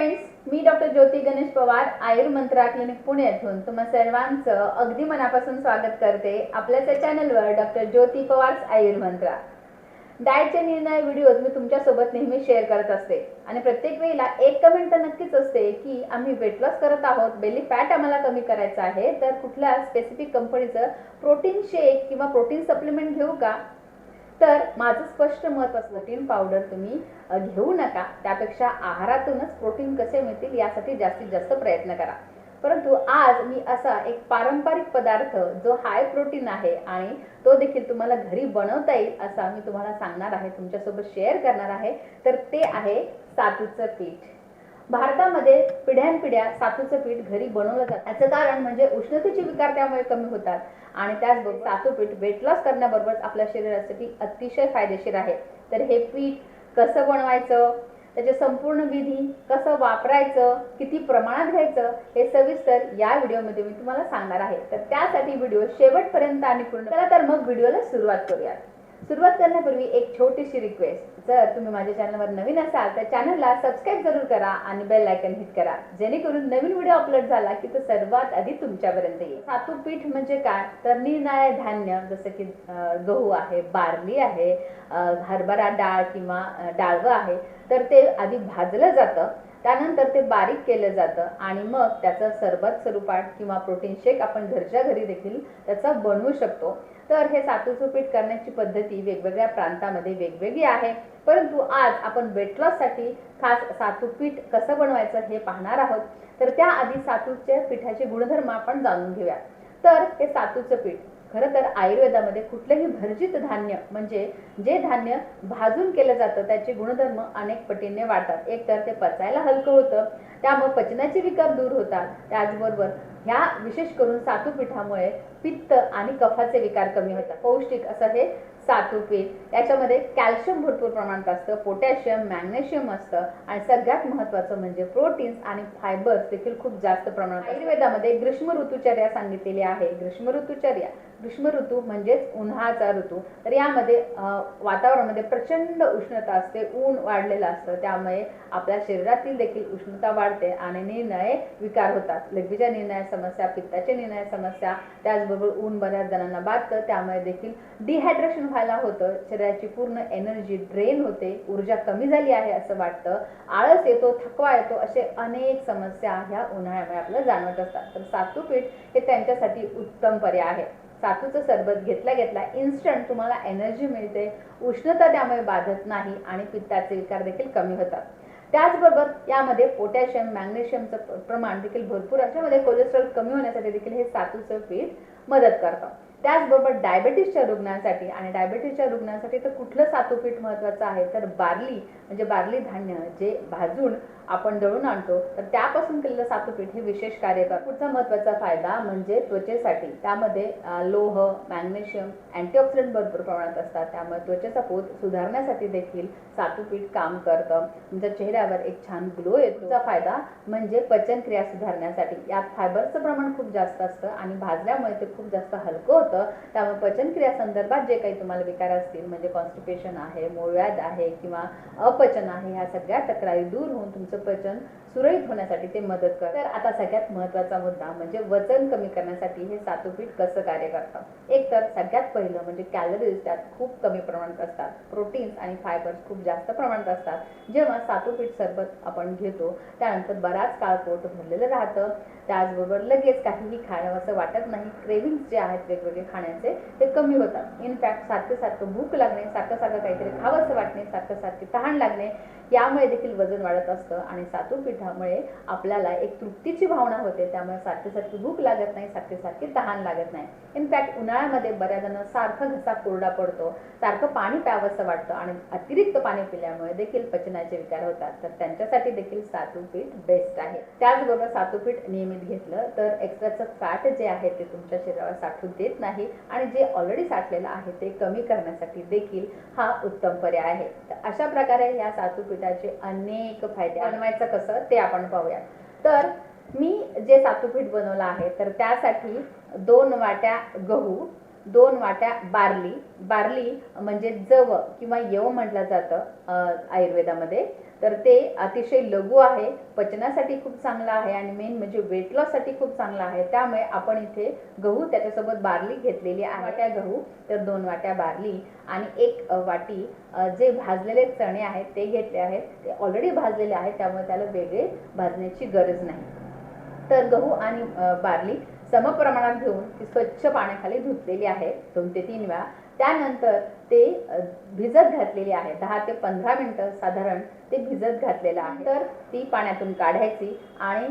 Friends मी doctor Jyoti Ganesh Pawar Ayurmantra clinic Pune येथून तुम्हा सर्वांचं अगदी मनापासून स्वागत करते आपल्याच या चॅनलवर डॉक्टर ज्योती पवार आयुर्मंत्रा डायटचे निर्णय व्हिडिओज मी तुमच्यासोबत नेहमी शेअर करत असते. आणि प्रत्येक वेळेला एक कमेंट तर नक्कीच असते की आम्ही वेट लॉस करत आहोत बेली फॅट आम्हाला कमी करायचं आहे तर कुठल्या स्पेसिफिक कंपनीचं प्रोटीन शेक किंवा प्रोटीन सप्लिमेंट घेऊ का? तर माझं स्पष्ट मत असं प्रोटीन पावडर तुम्ही घेऊ नका. त्यापेक्षा आहारातूनच प्रोटीन कसे मिळतील यासाठी जास्तीत जास्त प्रयत्न करा. परंतु आज मी असा एक पारंपरिक पदार्थ जो हाय प्रोटीन आहे आणि तो देखील तुम्हाला घरी बनवता येईल असा मी तुम्हाला सांगणार आहे तुमच्यासोबत शेअर करणार आहे तर ते आहे सातूचं पीठ. भारतामध्ये पिढ्यानपिढ्या सातूचं पीठ घरी बनवलं जातं. याचं कारण म्हणजे उष्णतेचे विकार त्यामुळे कमी होतात आणि त्याचबरोबर सातू पीठ वेट लॉस करण्याबरोबरच आपल्या शरीरासाठी अतिशय फायदेशीर आहे. तर हे पीठ कसं बनवायचं? त्याचे संपूर्ण विधी कसं वापरायचं? किती प्रमाणात घ्यायचं? हे सविस्तर या व्हिडिओमध्ये मी तुम्हाला सांगणार आहे. तर त्यासाठी व्हिडिओ शेवटपर्यंत आणि पूर्ण चला तर मग व्हिडिओला सुरुवात करूयात. सुरुवात करण्यापूर्वी एक छोटीशी रिक्वेस्ट जर तुम्ही माझ्या चॅनलवर नवीन असाल तर चॅनलला सबस्क्राईब जरूर करा आणि बेल आयकन हिट करा. जेणेकरून नवीन व्हिडिओ अपलोड झाला की तो सर्वात आधी तुमच्यापर्यंत येईल. सातू पीठ म्हणजे काय? तर निर्णाय धान्य जसं की गहू आहे बार्ली आहे हरभरा डाळ किंवा डाळवं आहे तर ते आधी भाजलं जातं. त्यानंतर ते बारीक केलं जातं आणि मग त्याचं सरबत स्वरूपात किंवा प्रोटीन शेक आपण घरच्या घरी देखील त्याचा बनवू शकतो. तर हे सातूचं पीठ करण्याची पद्धती वेगवेगळ्या प्रांतामध्ये वेगवेगळी आहे. परंतु आज आपण वेट लॉससाठी खास सातू पीठ कसं बनवायचं हे पाहणार आहोत. तर त्याआधी सातूच्या पिठाचे गुणधर्म आपण जाणून घेऊया तर हे सातूचं पीठ खरं तर आयुर्वेदामध्ये कुठलंही भर्जित धान्य म्हणजे जे धान्य भाजून केलं जातं त्याचे गुणधर्म अनेक पटीने वाढतात. एक तर ते पचायला हलकं होतं त्यामुळे पचनाचे विकार दूर होतात. त्याचबरोबर ह्या विशेष करून सातू पिठामुळे पित्त आणि कफाचे विकार कमी होतात. पौष्टिक असं हे सातू पीठ याच्यामध्ये कॅल्शियम भरपूर प्रमाणात असतं पोटॅशियम मॅग्नेशियम असतं आणि सगळ्यात महत्त्वाचं म्हणजे प्रोटीन्स आणि फायबर्स देखील खूप जास्त प्रमाणात आयुर्वेदामध्ये ग्रीष्म ऋतुचर्या सांगितलेली आहे. ग्रीष्म ऋतुचर्या. ग्रीष्म ऋतू म्हणजेच उन्हाचा ऋतू. तर यामध्ये वातावरणामध्ये प्रचंड उष्णता असते ऊन वाढलेलं असतं त्यामुळे आपल्या शरीरातील देखील उष्णता वाढते आणि निर्णय विकार होतात. लघवीच्या निर्णय समस्या पित्ताच्या निर्णय समस्या त्याचबरोबर ऊन बऱ्याच जणांना बाधतं. त्यामुळे देखील डिहायड्रेशन व्हायला होतं. शरीराची पूर्ण एनर्जी ड्रेन होते. ऊर्जा कमी झाली आहे असं वाटतं. आळस येतो थकवा येतो असे अनेक समस्या ह्या उन्हाळ्यामुळे आपल्याला जाणवत असतात. तर सातू पीठ हे त्यांच्यासाठी उत्तम पर्याय आहे. सातूचं सरबत घेतल्या घेतला इन्स्टंट तुम्हाला एनर्जी मिळते. उष्णता त्यामुळे बाधत नाही आणि पित्ताचे विकार देखील कमी होतात. त्याचबरोबर यामध्ये पोटॅशियम मॅग्नेशियमचं प्रमाण देखील भरपूर असल्यामध्ये कोलेस्ट्रॉल कमी होण्यासाठी देखील हे सातूचं पीठ मदत करतं. त्याचबरोबर डायबेटीसच्या रुग्णांसाठी आणि डायबेटीसच्या रुग्णांसाठी तर कुठलं सातू पीठ महत्त्वाचं आहे? तर बार्ली म्हणजे बार्ली धान्य जे भाजून आपण दळून आणतो तर त्यापासून केलेलं सातूपीठ हे विशेष कार्य करतात पुढचा महत्त्वाचा फायदा म्हणजे त्वचेसाठी. त्यामध्ये लोह मॅग्नेशियम अँटीऑक्सिडंट भरपूर प्रमाणात असतात. त्यामुळे त्वचेचा पोत सुधारण्यासाठी देखील सातूपीठ काम करतं. तुमच्या चेहऱ्यावर एक छान ग्लो येतो. फायदा म्हणजे पचनक्रिया सुधारण्यासाठी. यात फायबरचं प्रमाण खूप जास्त असतं आणि भाजल्यामुळे ते खूप जास्त हलकं होतं. त्यामुळे पचनक्रिया संदर्भात जे काही तुम्हाला विकार असतील म्हणजे कॉन्स्टिपेशन आहे मूळव्याध आहे किंवा अपचन आहे ह्या सगळ्या तक्रारी दूर होऊन तुमचं पचन सुरळीत होण्यासाठी ते मदत करतात. तर आता सगळ्यात महत्त्वाचा मुद्दा म्हणजे वजन कमी करण्यासाठी हे सातूपीठ कसं कार्य करतं? एक तर सगळ्यात पहिलं म्हणजे कॅलरीज त्यात खूप कमी प्रमाणात असतात. प्रोटीन्स आणि फायबर्स खूप जास्त प्रमाणात असतात. जेव्हा सातूपीठ सरबत आपण घेतो त्यानंतर बराच काळ पोट भरलेलं राहतं. त्याचबरोबर लगेच काहीही खाणं असं वाटत नाही. क्रेविंग्स जे आहेत वेगवेगळे खाण्याचे ते कमी होतात. इनफॅक्ट सारखं सारखं भूक लागणे सारखं सारखं काहीतरी खावं असं वाटणे सारखं सारखी तहान लागणे यामुळे देखील वजन वाढत असतं आणि सातू त्यामुळे आपल्याला एक तृप्तीची भावना होते. त्यामुळे सारखी सारखी भूक लागत नाही सारखी सारखी तहान लागत नाही. इनफॅक्ट उन्हाळ्यामध्ये बऱ्याच जण सारखं घसा कोरडा पडतो सारखं पाणी प्यावंसं वाटतं आणि अतिरिक्त पाणी पिल्यामुळे देखील पचनाचे विकार होतात. तर त्यांच्यासाठी देखील सातू पीठ बेस्ट आहे. त्याचबरोबर सातू पीठ नियमित घेतलं तर एक्स्ट्राचं फॅट जे आहे ते तुमच्या शरीरावर साठू देत नाही आणि जे ऑलरेडी साठलेलं आहे ते कमी करण्यासाठी देखील हा उत्तम पर्याय आहे. तर अशा प्रकारे या सातूपिठाचे अनेक फायदे बनवायचं कसं? ते आपण पाहूया तर मी जे सातूपीठ बनवलं आहे तर त्यासाठी दोन वाट्या गहू दोन वाट्या बार्ली. बार्ली म्हणजे जव किंवा यव म्हटलं जातं अं, आयुर्वेदामध्ये. तर ते अतिशय लघु आहे पचनासाठी खूप चांगलं आहे आणि मेन म्हणजे वेट लॉससाठी खूप चांगलं आहे. त्यामुळे आपण इथे गहू त्याच्यासोबत बार्ली घेतलेली आहे. वाट्या गहू तर दोन वाट्या बार्ली आणि एक वाटी जे भाजलेले चणे आहेत ते घेतले आहेत. ते ऑलरेडी भाजलेले आहेत त्यामुळे त्याला वेगळे भाजण्याची गरज नाही. तर गहू आणि बार्ली समप्रमाणात घेऊन ती स्वच्छ पाण्याखाली धुतलेली आहे दोन ते तीन वेळा. त्यानंतर ते भिजत घातलेली आहे. दहा ते पंधरा मिनटं साधारण ते भिजत घातलेलं आहे. तर ती पाण्यातून काढायची आणि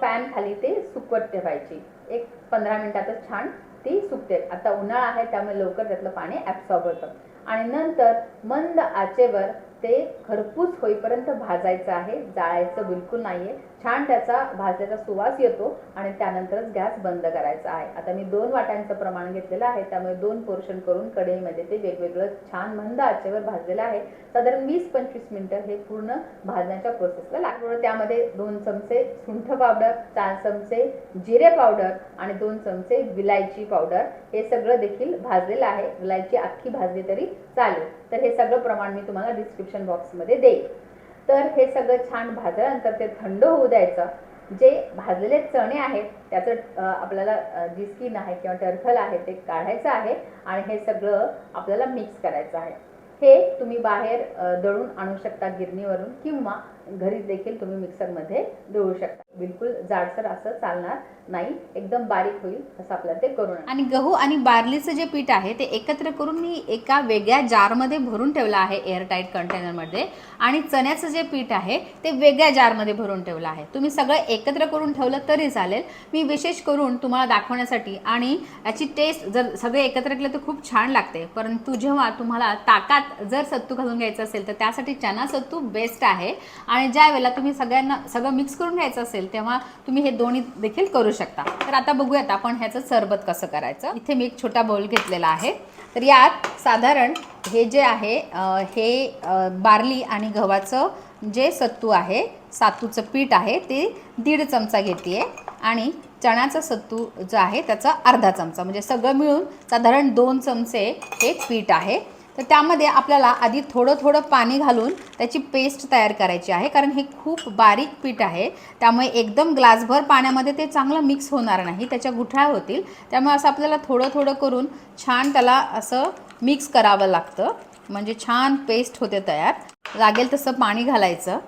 फॅन खाली ते सुकवत ठेवायची. एक पंधरा मिनटातच छान ती सुकते. आता उन्हाळा आहे त्यामुळे लवकर त्यातलं पाणी ॲब्सॉर्ब होतं. आणि नंतर मंद आचेवर ते खरपूस होईपर्यंत भाजायचं आहे. जाळायचं बिलकुल नाहीये. छान त्याचा भाजल्याचा सुवास येतो आणि त्यानंतरच गॅस बंद करायचा आहे. आता मी दोन वाट्यांचं प्रमाण घेतलेलं आहे. त्यामुळे दोन पोर्शन करून कढईमध्ये ते वेगवेगळं छान मंद आचेवर भाजलेलं आहे. साधारण वीस पंचवीस मिनिटं हे पूर्ण भाजण्याच्या प्रोसेसला लागतो त्यामध्ये दोन चमचे सुंठ पावडर चार चमचे जिरे पावडर आणि दोन चमचे विलायची पावडर हे सगळं देखील भाजलेलं आहे. विलायची अख्खी भाजली तरी चालेल. तर हे सगळं प्रमाण मी तुम्हाला डिस्क्रिप्शन बॉक्समध्ये देईल. तर हे सगळं छान भाजल्यानंतर ते थंड होऊ द्यायचं. जे भाजलेले चणे आहेत त्याचं आपल्याला जी स्किन आहे किंवा टर्फल आहे ते काढायचं आहे आणि हे सगळं आपल्याला मिक्स करायचं आहे. हे तुम्ही बाहेर दळून आणू शकता गिरणीवरून किंवा घरी देखील तुम्ही मिक्सरमध्ये दळू शकता. बिलकुल जाडसर असं चालणार नाही. एकदम बारीक होईल असं आपल्याला ते करून आणि गहू आणि बार्लीचं जे पीठ आहे ते एकत्र करून मी एका वेगळ्या जारमध्ये भरून ठेवलं आहे एअरटाईट कंटेनरमध्ये आणि चण्याचं जे पीठ आहे ते वेगळ्या जारमध्ये भरून ठेवलं आहे. तुम्ही सगळं एकत्र करून ठेवलं तरी चालेल. मी विशेष करून तुम्हाला दाखवण्यासाठी आणि याची टेस्ट जर सगळे एकत्र केलं तर खूप छान लागते. परंतु जेव्हा तुम्हाला ताकात जर सत्तू घालून घ्यायचं असेल तर त्यासाठी चना सत्तू बेस्ट आहे. आणि ज्या वेळेला तुम्ही सगळ्यांना सगळं मिक्स करून घ्यायचं असेल तेव्हा तुम्ही हे दोन्ही देखील करू शकता. तर आता बघूयात आपण ह्याचं सरबत कसं करायचं. इथे मी एक छोटा बाउल घेतलेला आहे. तर यात साधारण हे जे आहे हे बार्ली आणि गव्हाचं जे सत्तू आहे सातूचं पीठ आहे ते दीड चमचा घेते आणि चण्याचं सत्तू जो आहे त्याचा अर्धा चमचा. म्हणजे सगळं मिळून साधारण दोन चमचे हे पीठ आहे. तर त्यामध्ये आपल्याला आधी थोडं थोडं पाणी घालून त्याची पेस्ट तयार करायची आहे कारण हे खूप बारीक पीठ आहे. त्यामुळे एकदम ग्लासभर पाण्यामध्ये ते चांगलं मिक्स होणार नाही त्याच्या गुठळ्या होतील. त्यामुळे असं आपल्याला थोडं थोडं करून छान त्याला असं मिक्स करावं लागतं. म्हणजे छान पेस्ट होते तयार. लागेल तसं पाणी घालायचं.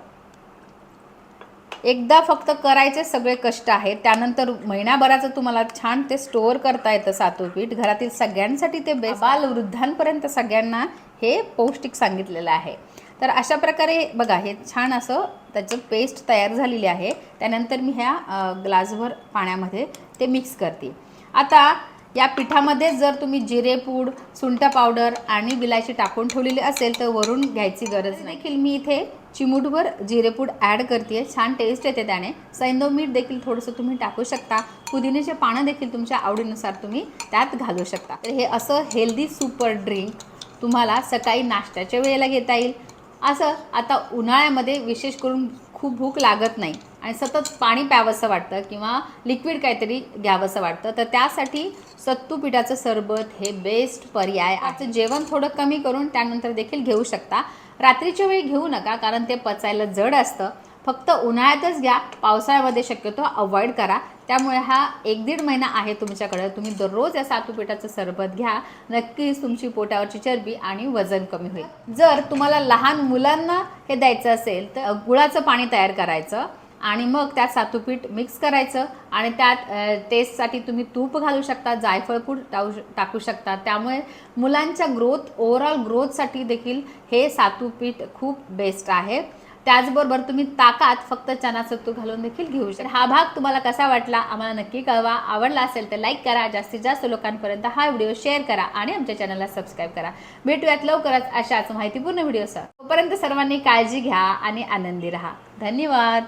एकदा फक्त करायचे सगळे कष्ट आहेत त्यानंतर महिनाभराचं तुम्हाला छान ते स्टोअर करता येतं सातू पीठ. घरातील सगळ्यांसाठी ते बेस्ट बाल वृद्धांपर्यंत सगळ्यांना हे पौष्टिक सांगितलेलं आहे. तर अशा प्रकारे बघा हे छान असं त्याचं पेस्ट तयार झालेली आहे. त्यानंतर मी ह्या ग्लासभर पाण्यामध्ये ते मिक्स करते. आता या पिठामध्ये जर तुम्ही जिरेपूड सुंठ पावडर आणि विलायची टाकून ठेवलेली असेल तर वरून घ्यायची गरज नाही. देखील मी इथे चिमूटभर जिरेपूड ॲड करते छान टेस्ट येते त्याने. सैंदव मीठ देखील थोडंसं तुम्ही टाकू शकता. पुदिन्याचे पानं देखील तुमच्या आवडीनुसार तुम्ही त्यात घालू शकता. तर हे असं हेल्दी सुपर ड्रिंक तुम्हाला सकाळी नाश्त्याच्या वेळेला घेता येईल. असं आता उन्हाळ्यामध्ये विशेष करून खूप भूक लागत नाही आणि सतत पाणी प्यावंसं वाटतं किंवा लिक्विड काहीतरी घ्यावंसं वाटतं तर त्यासाठी सत्तू पिठाचं सरबत हे बेस्ट पर्याय आजचं जेवण थोडं कमी करून त्यानंतर देखील घेऊ शकता. रात्रीच्या वेळी घेऊ नका कारण ते पचायला जड असतं. फक्त उन्हाळ्यातच घ्या पावसाळ्यामध्ये शक्यतो अवॉइड करा. त्यामुळे हा एक दीड महिना आहे तुमच्याकडे. तुम्ही दररोज या सातूपिठाचं सरबत घ्या. नक्कीच तुमची पोटावरची चरबी आणि वजन कमी होईल. जर तुम्हाला लहान मुलांना हे द्यायचं असेल तर गुळाचं पाणी तयार करायचं आणि मग त्यात सातूपीठ मिक्स करायचं आणि त्यात टेस्टसाठी तुम्ही तूप घालू शकता जायफळ पूड टाकू टाकू शकता. त्यामुळे मुलांच्या ग्रोथ ओव्हरऑल ग्रोथसाठी देखील हे सातूपीठ खूप बेस्ट आहे. त्याचबरोबर तुम्ही ताकात फक्त चना तूप घालून देखील घेऊ शकता. हा भाग तुम्हाला कसा वाटला आम्हाला नक्की कळवा. आवडला असेल तर लाईक करा. जास्तीत जास्त लोकांपर्यंत हा व्हिडिओ शेअर करा आणि आमच्या चॅनलला सबस्क्राईब करा. भेटूयात लवकरच अशाच माहितीपूर्ण व्हिडिओसह तोपर्यंत सर्वांनी काळजी घ्या आणि आनंदी राहा. धन्यवाद.